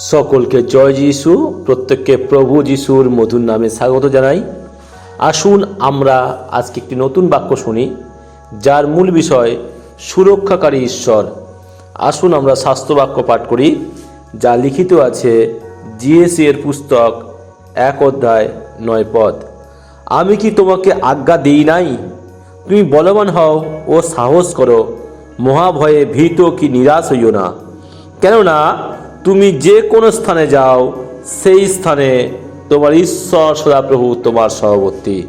সকলকে জয় যিশু, প্রত্যেককে প্রভু যিশুর মধুর নামে স্বাগত জানাই। আসুন আমরা আজকে একটি নতুন বাক্য শুনি, যার মূল বিষয় সুরক্ষাকারী ঈশ্বর। আসুন আমরা শাস্ত্র বাক্য পাঠ করি, যা লিখিত আছে জিএসি এর পুস্তক এক অধ্যায় নয় পদ। আমি কি তোমাকে আজ্ঞা দিই নাই? তুমি বলবান হও ও সাহস করো, মহাভয়ে ভীত কি নিরাশ হইও না। কেননা তুমি যে কোনো স্থানে যাও, সেই স্থানে তোমার ঈশ্বর সদাপ্রভু, তোমার সহবর্তী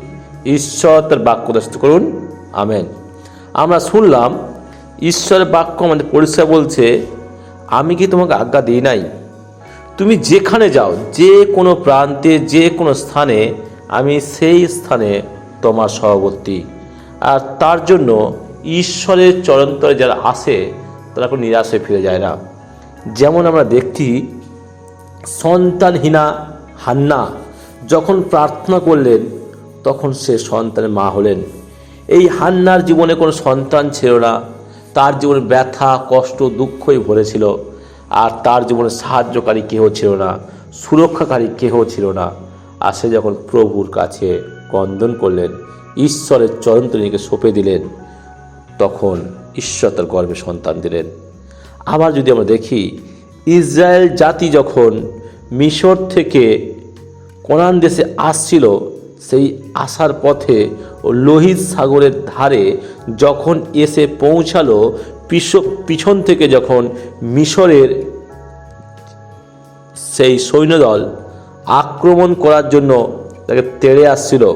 ঈশ্বর তার বাক্য দর্শিত করুন। আমেন। আমরা শুনলাম, ঈশ্বরের বাক্য আমাদের পরিষ্কার বলছে, আমি কি তোমাকে আজ্ঞা দিই নাই? তুমি যেখানে যাও, যে কোনো প্রান্তে, যে কোনো স্থানে, আমি সেই স্থানে তোমার সহবর্তী আর তার জন্য ঈশ্বরের চরন্তরে যারা আসে, তারা কোনো নিরাশে ফিরে যায় না। যেমন আমরা দেখছি, সন্তানহীনা হান্না যখন প্রার্থনা করলেন, তখন সে সন্তানের মা হলেন। এই হান্নার জীবনে কোনো সন্তান ছিল না। তার জীবনে ব্যথা, কষ্ট, দুঃখই ভরেছিল। আর তার জীবনে সাহায্যকারী কেহ ছিল না, সুরক্ষাকারী কেহ ছিল না। আর সে যখন প্রভুর কাছে কন্দন করলেন, ঈশ্বরের চরন্তনীকে সঁপে দিলেন, তখন ঈশ্বর তার গর্ভে সন্তান দিলেন। আবার যদি আমরা দেখি, ইসরায়েল জাতি যখন মিশর থেকে কোরআন দেশে আসছিল, সেই আসার পথে ও লোহিত সাগরের ধারে যখন এসে পৌঁছালো পিছ- পিছন থেকে যখন মিশরের সেই সৈন্যদল আক্রমণ করার জন্য তাকে তেড়ে আসছিল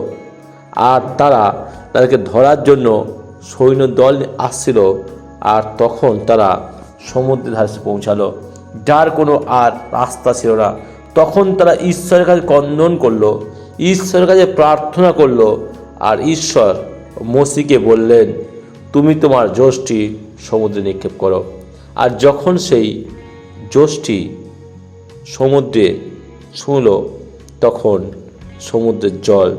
আর তারা তাদেরকে ধরার জন্য সৈন্যদল আসছিল, আর তখন তারা সমুদ্রের ধারে পৌঁছালো। যার কোনো আর রাস্তা ছিল না। তখন তারা ঈশ্বরের কাছে কন্দন করল, ঈশ্বরের কাছে প্রার্থনা করল আর ঈশ্বর মসিকে বললেন, তুমি তোমার যষ্টি সমুদ্রে নিক্ষেপ করো। আর যখন সেই যষ্টি সমুদ্রে ছুঁল, তখন সমুদ্রের জল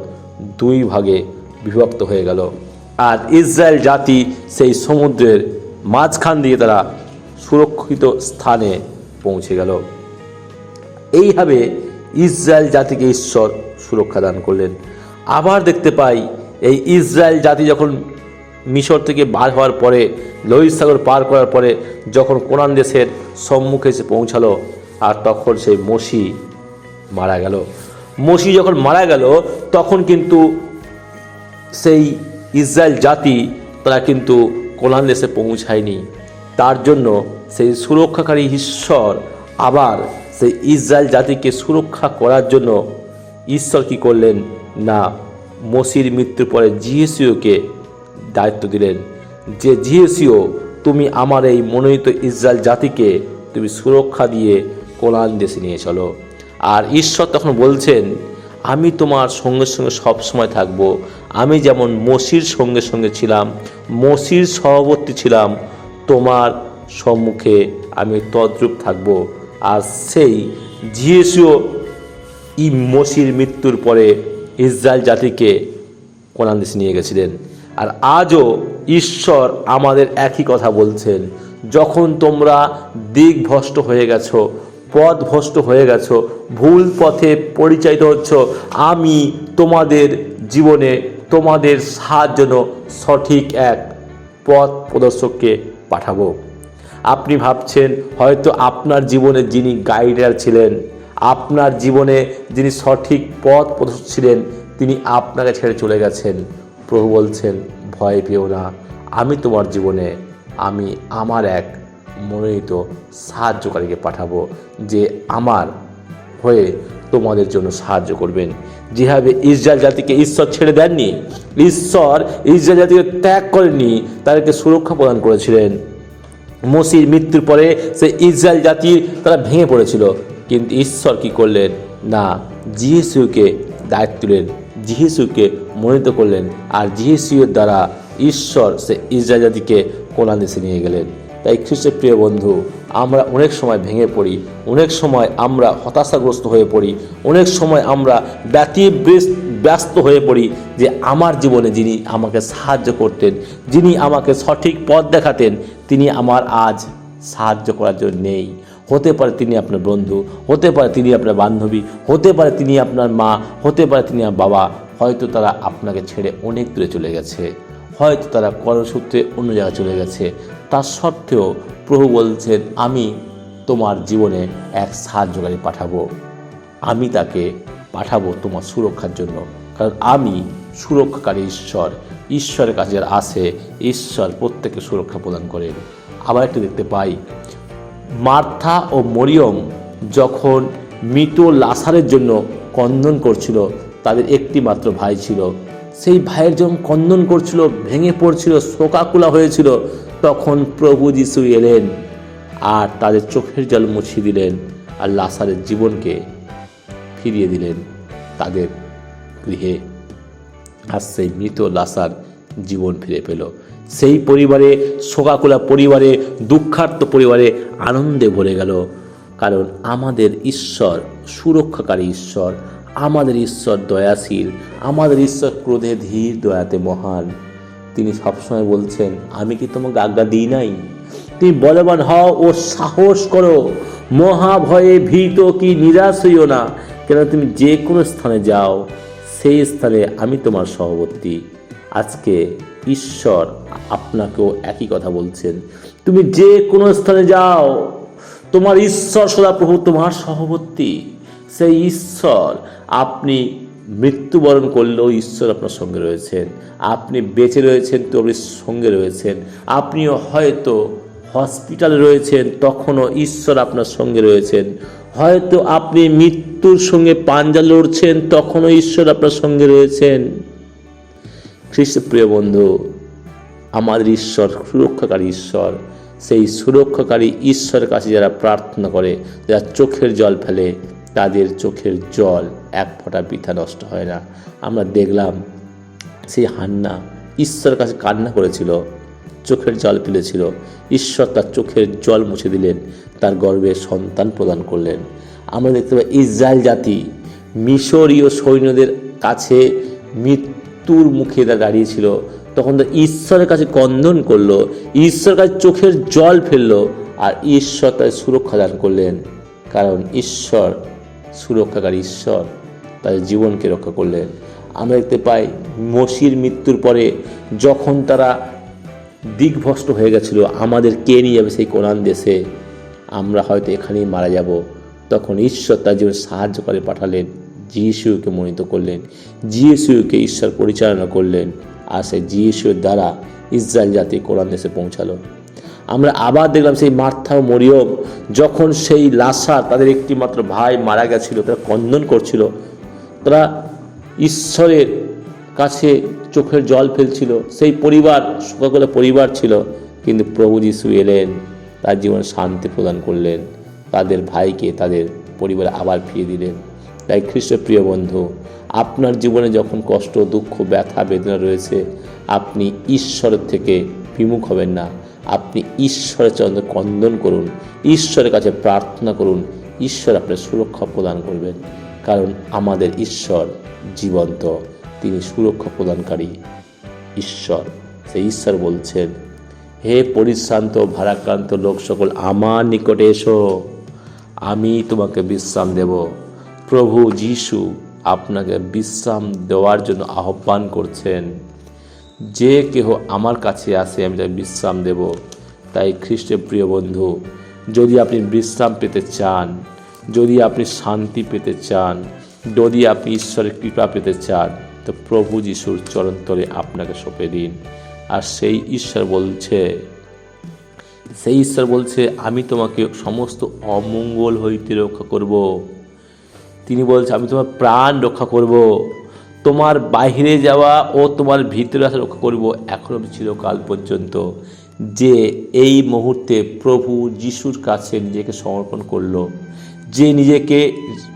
দুই ভাগে বিভক্ত হয়ে গেল। আর ইসরায়েল জাতি সেই সমুদ্রের মাঝখান দিয়ে তারা সুরক্ষিত স্থানে পৌঁছে গেল। এইভাবে ইসরায়েল জাতিকে ঈশ্বর সুরক্ষা দান করলেন। আবার দেখতে পাই, এই ইসরায়েল জাতি যখন মিশর থেকে বার হওয়ার পরে, লোহিত সাগর পার করার পরে যখন কোরআন দেশের সম্মুখে এসে পৌঁছালো, আর তখন সেই মসি মারা গেল। মসি যখন মারা গেল, তখন কিন্তু সেই ইসরায়েল জাতি, তারা কিন্তু কোরআন দেশে পৌঁছায়নি। তার জন্য সেই সুরক্ষাকারী ঈশ্বর আবার সেই ইসরায়েল জাতিকে সুরক্ষা করার জন্য ঈশ্বর কি করলেন? না, মসির মৃত্যুর পরে জিএসিওকে দায়িত্ব দিলেন। যে জিএসিও তুমি আমার এই মনোনীত ইসরায়েল জাতিকে তুমি সুরক্ষা দিয়ে কোলান দেশে নিয়ে চলো। আর ঈশ্বর তখন বলছেন, আমি তোমার সঙ্গে সঙ্গে সব সময় থাকব। আমি যেমন মসির সঙ্গে সঙ্গে ছিলাম, মসির সভাপতি ছিলাম তোমার সম্মুখে আমি তদ্রূপ থাকব। আর সেই জিএসিও ই মসির মৃত্যুর পরে ইসরায়েল জাতিকে কোরআন দেশে নিয়ে গেছিলেন। আর আজও ঈশ্বর আমাদের একই কথা বলছেন, যখন তোমরা দিকভ্রষ্ট হয়ে গেছো পথ ভ্রষ্ট হয়ে গেছো, ভুল পথে পরিচালিত হচ্ছ, আমি তোমাদের জীবনে তোমাদের সাহায্য সঠিক এক পথ প্রদর্শককে পাঠাবো। আপনি ভাবছেন, হয়তো আপনার জীবনে যিনি গাইডার ছিলেন, আপনার জীবনে যিনি সঠিক পথ প্রদর্শক ছিলেন তিনি আপনাকে ছেড়ে চলে গেছেন। প্রভু বলছেন, ভয় পেও না, আমি তোমার জীবনে, আমি আমার এক মনোনীত সাহায্যকারীকে পাঠাবো, যে আমার হয়ে তোমাদের জন্য সাহায্য করবেন। যেভাবে ইসরায়েল জাতিকে ঈশ্বর ছেড়ে দেননি, ঈশ্বর ইসরায়েল জাতিকে ত্যাগ করেননি, তাদেরকে সুরক্ষা প্রদান করেছিলেন। মসির মৃত্যুর পরে সে ইসরায়েল জাতির তারা ভেঙে পড়েছিল, কিন্তু ঈশ্বর কি করলেন? না জিহেসুকে দায়িত্ব দিলেন জিহেসুকে মনোনীত করলেন, আর জিহেসুয়ের দ্বারা ঈশ্বর সে ইসরায়েল জাতিকে কোরআন দেশে নিয়ে গেলেন। তাই খ্রিস্টের প্রিয় বন্ধু আমরা অনেক সময় ভেঙে পড়ি, অনেক সময় আমরা হতাশাগ্রস্ত হয়ে পড়ি, অনেক সময় আমরা ব্যতিব্যস্ত, ব্যস্ত হয়ে পড়ি যে আমার জীবনে যিনি আমাকে সাহায্য করতেন, যিনি আমাকে সঠিক পথ দেখাতেন, তিনি আমার আজ সাহায্য করার জন্য নেই। হতে পারে তিনি আপনার বন্ধু, হতে পারে তিনি আপনার বান্ধবী, হতে পারে তিনি আপনার মা, হতে পারে তিনি আপনার বাবা, হয়তো তারা আপনাকে ছেড়ে অনেক দূরে চলে গেছে, হয়তো তারা কর্মসূত্রে অন্য জায়গায় চলে গেছে। তা সত্ত্বেও প্রভু বলছেন, আমি তোমার জীবনে এক সাহায্যকারী পাঠাবো। আমি তাকে পাঠাবো তোমার সুরক্ষার জন্য। কারণ আমি সুরক্ষাকারী ঈশ্বর। ঈশ্বরের কাছে যারা আসে ঈশ্বর প্রত্যেককে সুরক্ষা প্রদান করেন। আবার একটু দেখতে পাই, মার্থা ও মরিয়ম যখন মৃত লাসারের জন্য কন্দন করছিল, তাদের একটি মাত্র ভাই ছিল। সেই ভাইয়ের যখন কন্দন করছিল, ভেঙে পড়ছিল, শোকাকুলা হয়েছিল তখন প্রভু যিশু এলেন আর তাদের চোখের জল মুছিয়ে দিলেন আর লাসারের জীবনকে ফিরিয়ে দিলেন তাদের গৃহে। আর সেই মৃত লাসার জীবন ফিরে পেল। সেই পরিবারে, শোকাকুলা পরিবারে, দুঃখার্ত পরিবারে আনন্দে ভরে গেল। কারণ আমাদের ঈশ্বর সুরক্ষাকারী ঈশ্বর, আমাদের ঈশ্বর দয়াশীল, আমাদের ঈশ্বর ক্রোধে ধীর দয়াতে মহান। তিনি সবসময় বলছেন, আমি কি তোমাকে আজ্ঞা দিই নাই? তুমি বলবান হও ও সাহস করো। মহাভয়ে ভীত কি নিরাশ হইও না। কেন তুমি যে কোনো স্থানে যাও, সেই স্থানে আমি তোমার সহবর্তী আজকে ঈশ্বর আপনাকেও একই কথা বলছেন। তুমি যে কোনো স্থানে যাও, তোমার ঈশ্বর সদাপ্রভু তোমার সহবর্তী সেই ঈশ্বর আপনি মৃত্যুবরণ করলেও ঈশ্বর আপনার সঙ্গে রয়েছেন। আপনি বেঁচে রয়েছেন, তো আপনি সঙ্গে রয়েছেন। আপনিও হয়তো হসপিটালে রয়েছেন, তখনও ঈশ্বর আপনার সঙ্গে রয়েছেন। হয়তো আপনি মৃত্যুর সঙ্গে পাঞ্জা লড়ছেন, তখনও ঈশ্বর আপনার সঙ্গে রয়েছেন। খ্রিস্টপ্রিয় বন্ধু, আমাদের ঈশ্বর সুরক্ষাকারী ঈশ্বর। সেই সুরক্ষাকারী ঈশ্বরের কাছে যারা প্রার্থনা করে, যারা চোখের জল ফেলে তাদের চোখের জল এক ফোঁটা বৃথা নষ্ট হয় না। আমরা দেখলাম সেই হান্না ঈশ্বরের কাছে কান্না করেছিল, চোখের জল ফেলেছিল। ঈশ্বর তার চোখের জল মুছে দিলেন, তার গর্ভে সন্তান প্রদান করলেন। আমরা দেখতে পাই ইসরায়েল জাতি মিশরীয় সৈন্যদের কাছে মৃত্যুর মুখে তারা দাঁড়িয়েছিল তখন তারা ঈশ্বরের কাছে কন্দন করল, ঈশ্বরের কাছে চোখের জল ফেলল আর ঈশ্বর তাদের সুরক্ষা দান করলেন। কারণ ঈশ্বর সুরক্ষাকারী ঈশ্বর, তাদের জীবনকে রক্ষা করলেন আমরা দেখতে পাই মসির মৃত্যুর পরে যখন তারা দিগ্ভ্রষ্ট হয়ে গেছিল, আমাদের কে নিয়ে যাবে সেই কোরআন দেশে? আমরা হয়তো এখানেই মারা যাব। তখন ঈশ্বর তার জীবন সাহায্য করে পাঠালেন জিএসইউকে মনোনীত করলেন জিএসইউকে ঈশ্বর পরিচালনা করলেন, আর সেই জিএসইউর দ্বারা ইসরায়েল জাতি কোরআন দেশে পৌঁছালো। আমরা আবার দেখলাম সেই মার্থা ও মরিয়ম যখন সেই লাশা তাদের একটি মাত্র ভাই মারা গেছিল, তারা কন্দন করছিল। তারা ঈশ্বরের কাছে চোখের জল ফেলছিল। সেই পরিবার, শোকাকুলা পরিবার ছিল, কিন্তু প্রভু যিশু এলেন, তার জীবনে শান্তি প্রদান করলেন। তাদের ভাইকে, তাদের পরিবারে আবার ফিরিয়ে দিলেন। তাই খ্রিস্টপ্রিয় বন্ধু, আপনার জীবনে যখন কষ্ট, দুঃখ, ব্যথা, বেদনা রয়েছে, আপনি ঈশ্বরের থেকে বিমুখ হবেন না। আপনি ঈশ্বরের চরণে কন্দন করুন, ঈশ্বরের কাছে প্রার্থনা করুন, ঈশ্বর আপনার সুরক্ষা প্রদান করবেন। কারণ আমাদের ঈশ্বর জীবন্ত, তিনি সুরক্ষা প্রদানকারী ঈশ্বর। সেই ঈশ্বর বলছেন, হে পরিশ্রান্ত ভারাক্রান্ত লোক সকল, আমার নিকটে এসো, আমি তোমাকে বিশ্রাম দেব। প্রভু যিশু আপনাকে বিশ্রাম দেওয়ার জন্য আহ্বান করছেন। যে কেহ আমার কাছে আসে, আমি তাকে বিশ্রাম দেব। তাই খ্রিস্টের প্রিয় বন্ধু, যদি আপনি বিশ্রাম পেতে চান, যদি আপনি শান্তি পেতে চান, যদি আপনি ঈশ্বরের কৃপা পেতে চান, তো প্রভু যিশুর চরণতলে আপনাকে সঁপে দিন। আর সেই ঈশ্বর বলছে, সেই ঈশ্বর বলছে, আমি তোমাকে সমস্ত অমঙ্গল হইতে রক্ষা করব। তিনি বলছে, আমি তোমার প্রাণ রক্ষা করব। তোমার বাইরে যাওয়া ও তোমার ভিতরে আসা রক্ষা করব এখনও চিরকাল পর্যন্ত যে এই মুহূর্তে প্রভু যিশুর কাছে নিজেকে সমর্পণ করল, যে নিজেকে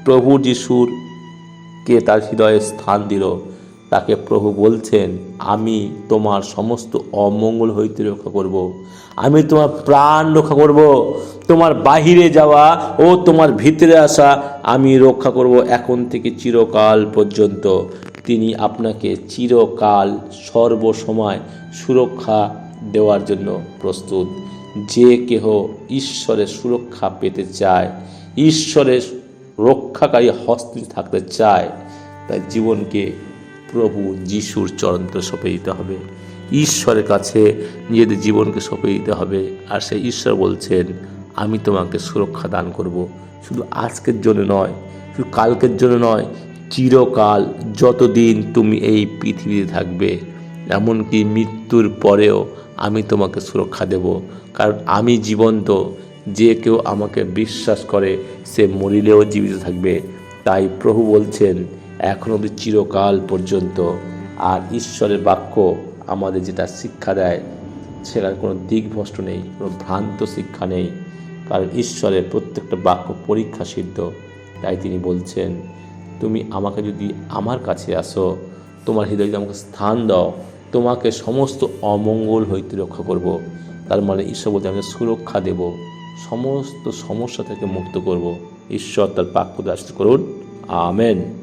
প্রভু যিশুর কে তার হৃদয়ে স্থান দিল, তাকে প্রভু বলছেন, আমি তোমার সমস্ত অমঙ্গল হইতে রক্ষা করব। আমি তোমার প্রাণ রক্ষা করব। তোমার বাহিরে যাওয়া ও তোমার ভিতরে আসা আমি রক্ষা করব এখন থেকে চিরকাল পর্যন্ত তিনি আপনাকে চিরকাল সর্বসময় সুরক্ষা দেওয়ার জন্য প্রস্তুত। যে কেহ ঈশ্বরের সুরক্ষা পেতে চায়, ঈশ্বরের রক্ষাকারী হস্তে থাকতে চায় তাই জীবনকে প্রভু যিশুর চরণকে সঁপে দিতে হবে। ঈশ্বরের কাছে নিজেদের জীবনকে সঁপে দিতে হবে। আর সেই ঈশ্বর বলছেন, আমি তোমাকে সুরক্ষা দান করব। শুধু আজকের জন্য নয়, শুধু কালকের জন্য নয় চিরকাল যতদিন তুমি এই পৃথিবীতে থাকবে, এমনকি মৃত্যুর পরেও আমি তোমাকে সুরক্ষা দেব। কারণ আমি জীবন্ত, যে কেউ আমাকে বিশ্বাস করে সে মরিলেও জীবিত থাকবে। তাই প্রভু বলছেন, এখন অবধি চিরকাল পর্যন্ত। আর ঈশ্বরের বাক্য আমাদের যেটা শিক্ষা দেয় সেখানে কোনো দিকভ্রষ্ট নেই, কোনো ভ্রান্ত শিক্ষা নেই। কারণ ঈশ্বরের প্রত্যেকটা বাক্য পরীক্ষা সিদ্ধ তাই তিনি বলছেন তুমি আমাকে যদি আমার কাছে আসো, তোমার হৃদয় যদি আমাকে স্থান দাও, তোমাকে সমস্ত অমঙ্গল হইতে রক্ষা করব। তার মানে ঈশ্বর বলতে আমাকে সুরক্ষা দেব, সমস্ত সমস্যা থেকে মুক্ত করব। ঈশ্বর তার বাক্য দাস করুন। আমেন।